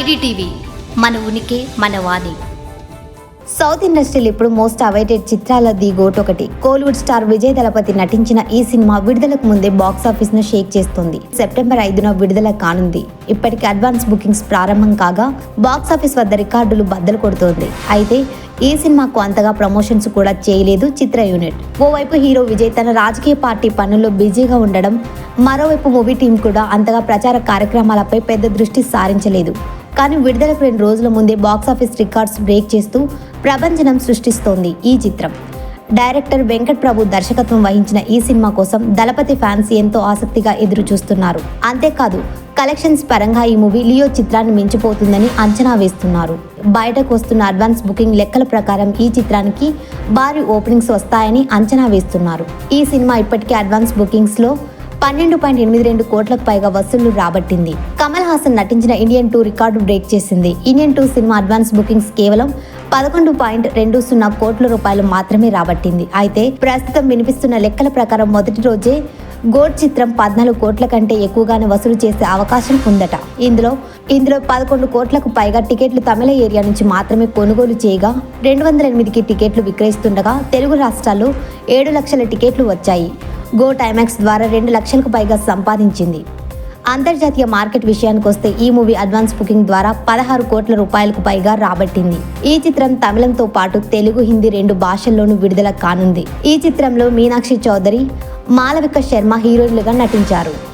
IDTV మన ఉనికి మన వాణి. సౌత్ ఇండస్ట్రీలో ఇప్పుడు మోస్ట్ అవైటెడ్ చిత్రాల ది గోట్ ఒకటి. కోలీవుడ్ స్టార్ విజయ్ దళపతి నటించిన ఈ సినిమా విడుదలకు ముందే బాక్సాఫీస్ను షేక్ చేస్తుంది. సెప్టెంబర్ ఐదున విడుదల కానుంది. ఇప్పటికి అడ్వాన్స్ బుకింగ్స్ ప్రారంభం కాగా బాక్స్ ఆఫీస్ వద్ద రికార్డులు బద్దలు కొడుతోంది. అయితే ఈ సినిమాకు అంతగా ప్రమోషన్స్ కూడా చేయలేదు చిత్ర యూనిట్. ఓవైపు హీరో విజయ్ తన రాజకీయ పార్టీ పనుల్లో బిజీగా ఉండడం మరోవైపు మూవీ టీం కూడా అంతగా ప్రచార కార్యక్రమాలపై పెద్ద దృష్టి సారించలేదు. కానీ విడుదలకు రెండు రోజుల ముందే బాక్సాఫీస్ రికార్డ్స్ బ్రేక్ చేస్తూ ప్రపంచనం సృష్టిస్తోంది ఈ చిత్రం. డైరెక్టర్ వెంకట్ ప్రభు దర్శకత్వం వహించిన ఈ సినిమా కోసం దళపతి ఫ్యాన్స్ ఎంతో ఆసక్తిగా ఎదురు చూస్తున్నారు. అంతేకాదు కలెక్షన్స్ పరంగా ఈ మూవీ లియో చిత్రాన్ని మించిపోతుందని అంచనా వేస్తున్నారు. బయటకు వస్తున్న అడ్వాన్స్ బుకింగ్ లెక్కల ప్రకారం ఈ చిత్రానికి భారీ ఓపెనింగ్స్ వస్తాయని అంచనా వేస్తున్నారు. ఈ సినిమా ఇప్పటికే అడ్వాన్స్ బుకింగ్స్లో పన్నెండు పాయింట్ ఎనిమిది రెండు కోట్లకు పైగా వసూళ్ళు రాబట్టింది. కమల్ హాసన్ నటించిన ఇండియన్ టూ రికార్డు బ్రేక్ చేసింది. Indian two cinema advance bookings కేవలం పదకొండు పాయింట్ రెండు సున్నా కోట్ల రూపాయలు మాత్రమే రాబట్టింది. అయితే ప్రస్తుతం వినిపిస్తున్న లెక్కల ప్రకారం మొదటి రోజే గోడ్ చిత్రం పద్నాలుగు కోట్ల కంటే ఎక్కువగానే వసూలు చేసే అవకాశం ఉందట. ఇందులో ఇందులో పదకొండు కోట్లకు పైగా టికెట్లు తమిళ ఏరియా నుంచి మాత్రమే కొనుగోలు చేయగా రెండు వందల ఎనిమిదికి టికెట్లు విక్రయిస్తుండగా తెలుగు రాష్ట్రాల్లో ఏడు లక్షల టికెట్లు వచ్చాయి. గో టైమాక్స్ ద్వారా రెండు లక్షలకు పైగా సంపాదించింది. అంతర్జాతీయ మార్కెట్ విషయానికి వస్తే ఈ మూవీ అడ్వాన్స్ బుకింగ్ ద్వారా పదహారు కోట్ల రూపాయలకు పైగా రాబట్టింది. ఈ చిత్రం తమిళంతో పాటు తెలుగు హిందీ రెండు భాషల్లోనూ విడుదల కానుంది. ఈ చిత్రంలో మీనాక్షి చౌదరి మాలవిక శర్మ హీరోయిన్లుగా నటించారు.